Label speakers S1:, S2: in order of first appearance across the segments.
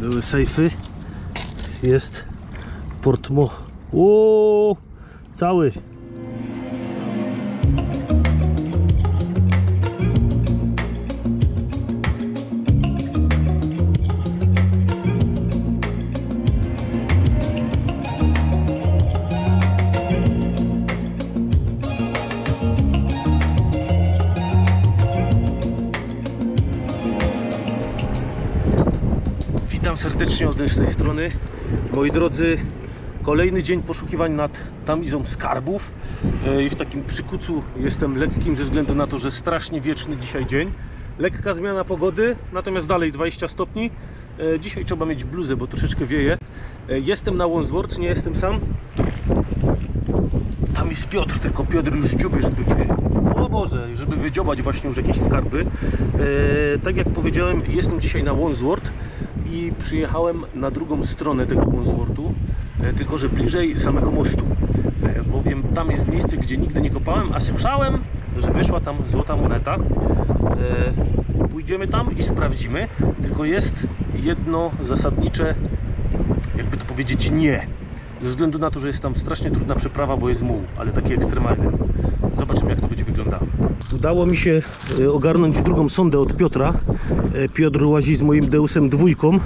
S1: Były sejfy. Jest portmo. O, cały. Serdecznie od tej strony. Moi drodzy, kolejny dzień poszukiwań nad tamizą skarbów. E, I w takim przykucu jestem lekkim ze względu na to, że strasznie wieczny dzisiaj dzień. Lekka zmiana pogody, natomiast dalej 20 stopni. E, Dzisiaj trzeba mieć bluzę, bo troszeczkę wieje. E, Jestem na Wandsworth, nie jestem sam. Tam jest Piotr, tylko Piotr już dziubie, żeby wy... Boże, żeby wydziobać właśnie już jakieś skarby. E, tak jak powiedziałem, jestem dzisiaj na Wandsworth i przyjechałem na drugą stronę tego Wandsworthu, e, tylko że bliżej samego mostu. E, bowiem tam jest miejsce, gdzie nigdy nie kopałem, a słyszałem, że wyszła tam złota moneta. E, pójdziemy tam i sprawdzimy, tylko jest jedno zasadnicze jakby to powiedzieć, nie. Ze względu na to, że jest tam strasznie trudna przeprawa, bo jest muł, ale taki ekstremalny. Zobaczymy, jak to będzie wyglądało. Udało mi się e, ogarnąć drugą sondę od Piotra. E, Piotr łazi z moim Deusem dwójką.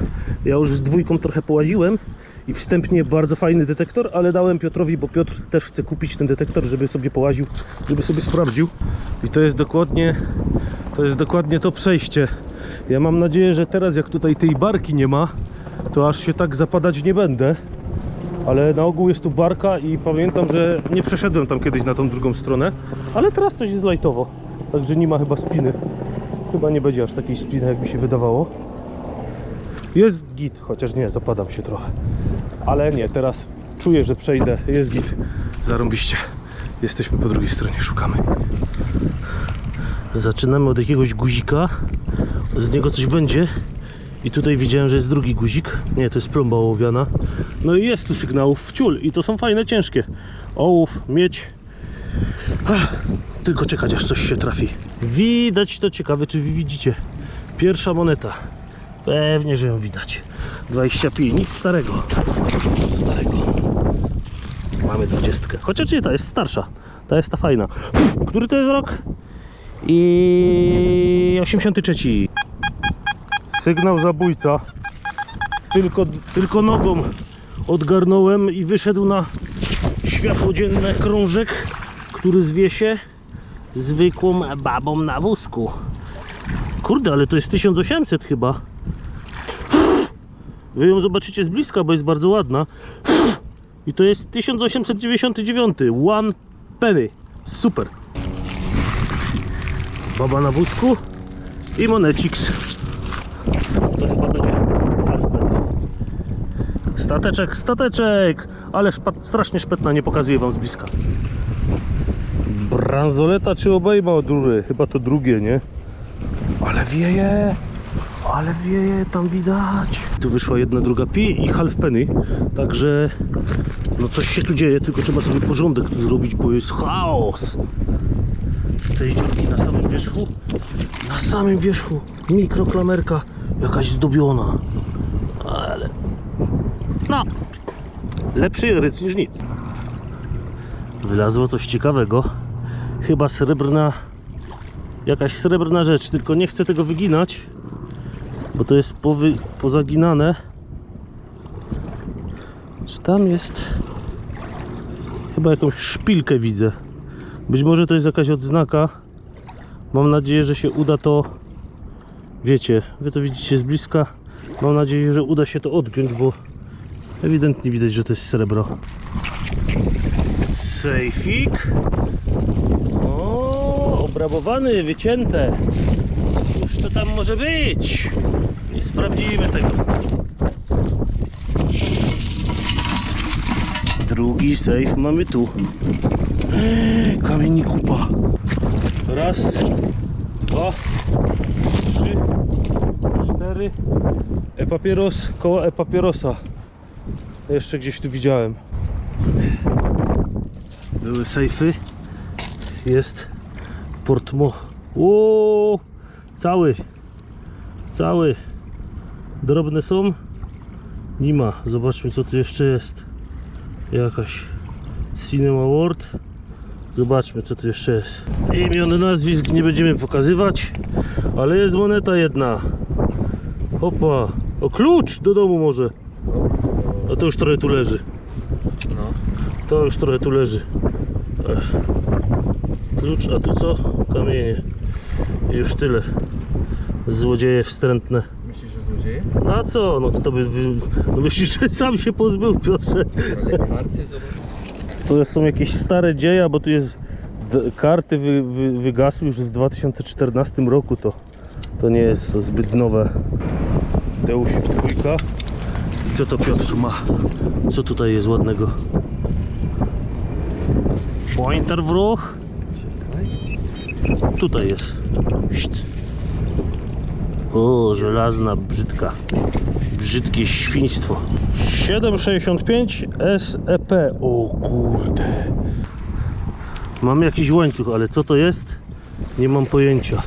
S1: Ja już z dwójką trochę połaziłem i wstępnie bardzo fajny detektor, ale dałem Piotrowi, bo Piotr też chce kupić ten detektor, żeby sobie połaził, żeby sobie sprawdził. I to jest dokładnie to jest dokładnie to przejście. Ja mam nadzieję, że teraz jak tutaj tej barki nie ma, to aż się tak zapadać nie będę. Ale na ogół jest tu barka i pamiętam, że nie przeszedłem tam kiedyś na tą drugą stronę, ale teraz coś jest lajtowo. Także nie ma chyba spiny. Chyba nie będzie aż takiej spiny, jak mi się wydawało. Jest git, chociaż nie, zapadam się trochę. Ale nie, teraz czuję, że przejdę. Jest git. Zarąbiście. Jesteśmy po drugiej stronie, szukamy. Zaczynamy od jakiegoś guzika. Z niego coś będzie. I tutaj widziałem, że jest drugi guzik. Nie, to jest plomba ołowiana. No i jest tu sygnałów w ciul. I to są fajne, ciężkie. Ołów, miedź. Ach, tylko czekać, aż coś się trafi. Widać to ciekawe, czy wy widzicie. Pierwsza moneta. Pewnie, że ją widać. 25, nic starego. Nic starego. Mamy 20. Chociaż nie, ta jest starsza. Ta jest ta fajna. Który to jest rok? I 83. Sygnał zabójca. Tylko, tylko nogą odgarnąłem i wyszedł na światło dzienne krążek, który zwie się zwykłą babą na wózku. Kurde, ale to jest 1800 chyba. Wy ją zobaczycie z bliska, bo jest bardzo ładna. I to jest 1899. One penny. Super. Baba na wózku i moneciks. To chyba będzie half penny. Stateczek, stateczek! Ale strasznie szpetna, nie pokazuję wam z bliska. Bransoleta czy obejma od rury? Chyba to drugie, nie? Ale wieje! Ale wieje, tam widać. Tu wyszła jedna, druga pi i half penny. Także no coś się tu dzieje, tylko trzeba sobie porządek tu zrobić, bo jest chaos. Z tej dziurki na samym wierzchu, na samym wierzchu mikroklamerka jakaś zdobiona. Ale no, lepszy ryc niż nic. Wylazło coś ciekawego. Chyba srebrna, jakaś srebrna rzecz, tylko nie chcę tego wyginać, bo to jest powy, pozaginane. Czy tam jest? Chyba jakąś szpilkę widzę. Być może to jest jakaś odznaka. Mam nadzieję, że się uda to. Wiecie, wy to widzicie z bliska. Mam nadzieję, że uda się to odgiąć, bo ewidentnie widać, że to jest srebro. Sejfik. O, obrabowany, wycięte. Cóż to tam może być? Nie sprawdzimy tego. Drugi sejf mamy tu. Kamieni kupa. Raz, dwa, trzy, cztery. E-papieros koło e-papierosa. Jeszcze gdzieś tu widziałem. Były sejfy. Jest portmo. O, cały. Cały. Drobne są? Nie ma. Zobaczmy co tu jeszcze jest. Jakaś Cinema World. Zobaczmy co tu jeszcze jest. Imion nazwisk nie będziemy pokazywać, ale jest moneta jedna. Hopa. O klucz do domu może. A to już trochę tu leży.
S2: No.
S1: To już trochę tu leży. Ech. Klucz, a tu co? Kamienie. I już tyle. Złodzieje wstrętne.
S2: Myślisz, że złodzieje?
S1: No a co? No kto by... Wy... No myślisz, że sam się pozbył, Piotrze?
S2: Ale karty zobacz.
S1: To są jakieś stare dzieje, bo tu jest... d- Karty wy, wy, wygasły już w 2014 roku, to, to nie jest zbyt nowe. Deusik trójka. I co to Piotr ma? Co tutaj jest ładnego? Pointer w ruch. Tutaj jest. O, żelazna, brzydka. Brzydkie świństwo. 765 SEP. O kurde. Mam jakiś łańcuch, ale co to jest? Nie mam pojęcia.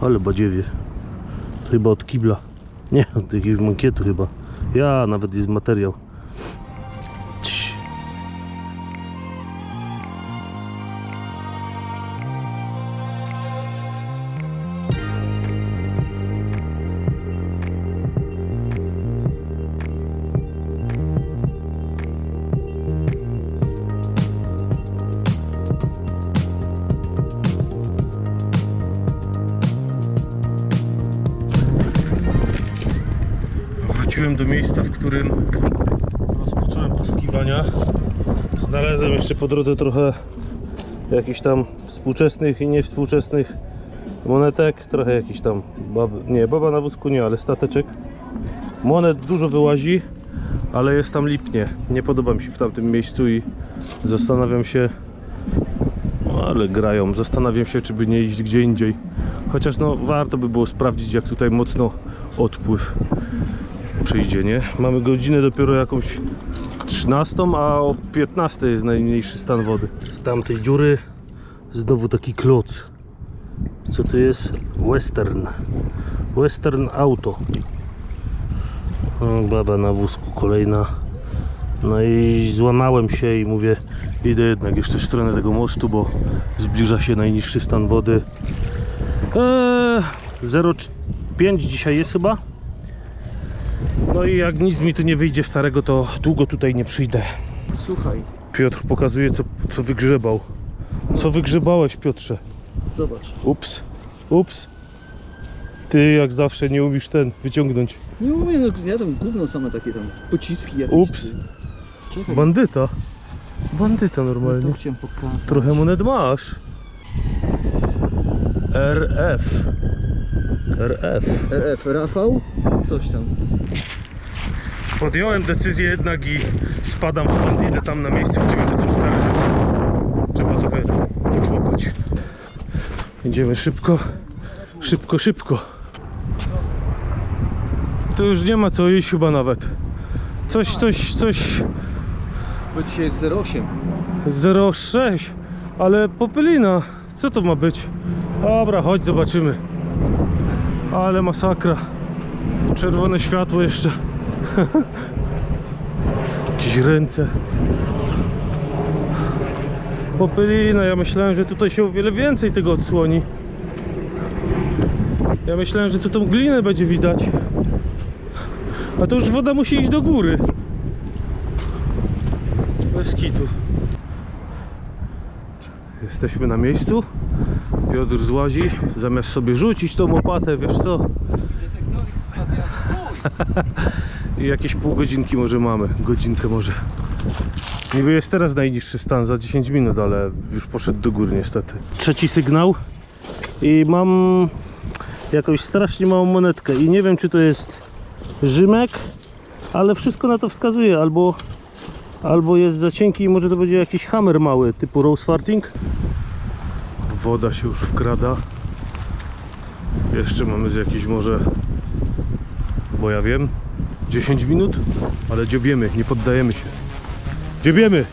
S1: Ale badziewie. Chyba od kibla. Nie, od jakiegoś mankietu chyba. Ja, nawet jest materiał. Wróciłem do miejsca, w którym rozpocząłem poszukiwania. Znalazłem jeszcze po drodze trochę jakichś tam współczesnych i niewspółczesnych monetek, trochę jakiś tam bab, nie, baba na wózku nie, ale stateczek. Monet dużo wyłazi, ale jest tam lipnie. Nie podoba mi się w tamtym miejscu i zastanawiam się, no, ale grają. Zastanawiam się, czy by nie iść gdzie indziej. Chociaż no warto by było sprawdzić, jak tutaj mocno odpływ przyjdzie, nie? Mamy godzinę dopiero jakąś 13, a o 15 jest najmniejszy stan wody. Z tamtej dziury znowu taki kloc. Co to jest? Western. Western Auto. Baba na wózku kolejna. No i złamałem się i mówię, idę jednak jeszcze w stronę tego mostu, bo zbliża się najniższy stan wody. Eee, 0,5 dzisiaj jest chyba. No i jak nic mi tu nie wyjdzie starego, to długo tutaj nie przyjdę.
S2: Słuchaj,
S1: Piotr pokazuje, co, co wygrzebał. Co wygrzebałeś, Piotrze?
S2: zobacz.
S1: Ups, ups. Ty jak zawsze nie umiesz ten wyciągnąć.
S2: Nie mówię, no ja tam gówno same takie tam pociski jakieś.
S1: Ups.
S2: Czekaj,
S1: Bandyta. Bandyta
S2: no
S1: normalnie.
S2: to chciałem pokazać.
S1: Trochę monet masz. RF. RF.
S2: RF, Rafał? Coś tam.
S1: Podjąłem decyzję jednak i spadam stąd, idę tam na miejsce, gdzie będę tu rzeczy. Trzeba trochę poczłopać. Idziemy szybko, szybko, szybko. To już nie ma co iść chyba nawet. Coś, coś, coś
S2: Bo dzisiaj jest 08.
S1: 06, ale popylina. Co to ma być? Dobra, chodź zobaczymy. Ale masakra. Czerwone światło jeszcze. Jakieś ręce. Popylina, ja myślałem, że tutaj się o wiele więcej tego odsłoni. Ja myślałem, że tu tą glinę będzie widać. A to już woda musi iść do góry. Bez kitu. Jesteśmy na miejscu. Piotr złazi. Zamiast sobie rzucić tą łopatę, wiesz co? I jakieś pół godzinki może mamy. Godzinkę może. Niby jest teraz najniższy stan za 10 minut, ale już poszedł do góry niestety. Trzeci sygnał. I mam jakąś strasznie małą monetkę. I nie wiem czy to jest Rzymek, ale wszystko na to wskazuje. Albo Albo jest za cienki i może to będzie jakiś hammer mały typu rose farting. Woda się już wkrada. Jeszcze mamy z jakiś może, bo ja wiem, 10 minut, ale dziobiemy, nie poddajemy się. Dziobiemy!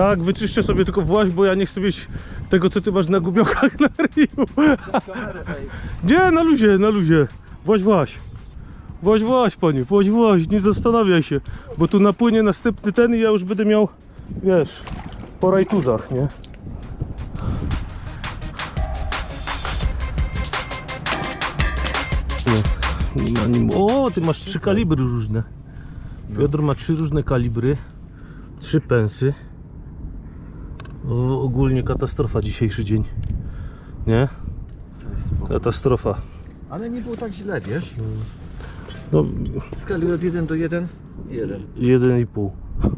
S1: Tak, wyczyszczę sobie tylko właź, bo ja nie chcę mieć tego, co ty masz na gubiokach na ryju. Nie, na luzie, na luzie. Właź, właź. Właź, właź, panie, właź, właź, nie zastanawiaj się, bo tu napłynie następny ten i ja już będę miał, wiesz, po rajtuzach, nie? Nie, ma nim. O, ty masz trzy kalibry różne. Piotr ma trzy różne kalibry, trzy pensy. Ogólnie katastrofa dzisiejszy dzień. Nie? Katastrofa.
S2: Ale nie było tak źle, wiesz?
S1: No,
S2: W skali od 1 do 1, 1.
S1: jeden i pół.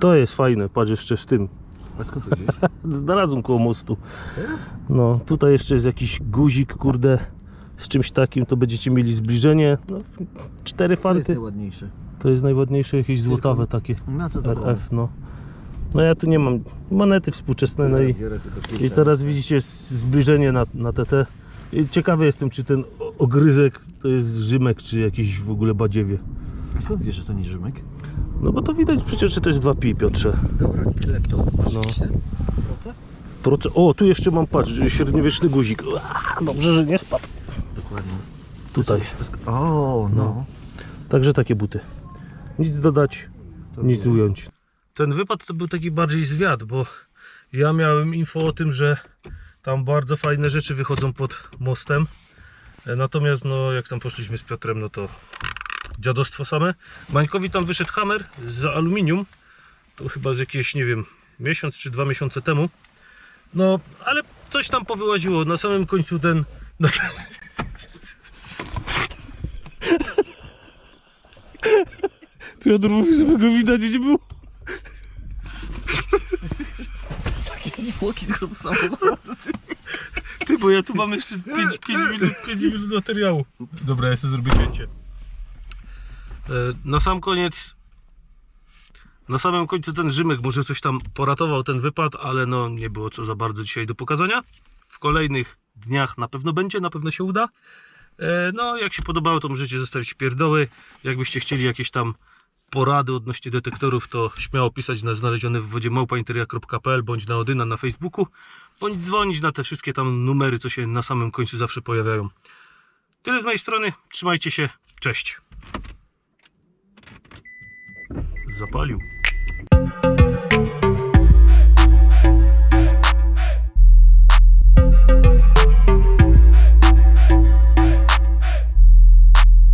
S1: To jest fajne, patrz jeszcze z tym.
S2: A skąd to gdzieś?
S1: Znalazłem koło mostu.
S2: Teraz?
S1: No, tutaj jeszcze jest jakiś guzik, kurde, z czymś takim, to będziecie mieli zbliżenie. No, cztery
S2: To jest
S1: fanty.
S2: najładniejsze.
S1: To jest najładniejsze, jakieś złotawe takie.
S2: Na co to
S1: RF, no. No ja tu nie mam monety współczesne, no i, i teraz widzicie zbliżenie na, na TT. I ciekawy jestem, czy ten ogryzek to jest Rzymek, czy jakiś w ogóle badziewie.
S2: A skąd wiesz, że to nie Rzymek?
S1: No bo to widać przecież, że to jest 2pi, Piotrze.
S2: Dobra, laptop. Masz
S1: No.
S2: Proce?
S1: O, tu jeszcze mam, patrz, średniowieczny guzik. Ua, dobrze, że nie spadł.
S2: Dokładnie.
S1: Tutaj.
S2: O, no.
S1: Także takie buty. Nic dodać,
S2: To
S1: nic ująć. Ten wypad to był taki bardziej zwiat, bo ja miałem info o tym, że tam bardzo fajne rzeczy wychodzą pod mostem. E, Natomiast no jak tam poszliśmy z Piotrem, no to dziadostwo same. Mańkowi tam wyszedł hammer z aluminium. To chyba z jakiegoś, nie wiem, miesiąc czy dwa miesiące temu. No, ale coś tam powyłaziło. Na samym końcu ten... No, Piotr mówi, żeby go widać nie było.
S2: Zwłoki z samochodu.
S1: Ty, bo ja tu mam jeszcze 5, minut, 5 minut materiału. Dobra, ja sobie zrobię cięcie. E, Na sam koniec, na samym końcu ten Rzymek może coś tam poratował ten wypad, ale no nie było co za bardzo dzisiaj do pokazania. W kolejnych dniach na pewno będzie, na pewno się uda. E, No, jak się podobało, to możecie zostawić pierdoły. Jakbyście chcieli jakieś tam porady odnośnie detektorów, to śmiało pisać na znalezione w wodzie małpainteria.pl bądź na Odyna na Facebooku, bądź dzwonić na te wszystkie tam numery, co się na samym końcu zawsze pojawiają. Tyle z mojej strony. Trzymajcie się. Cześć. Zapalił.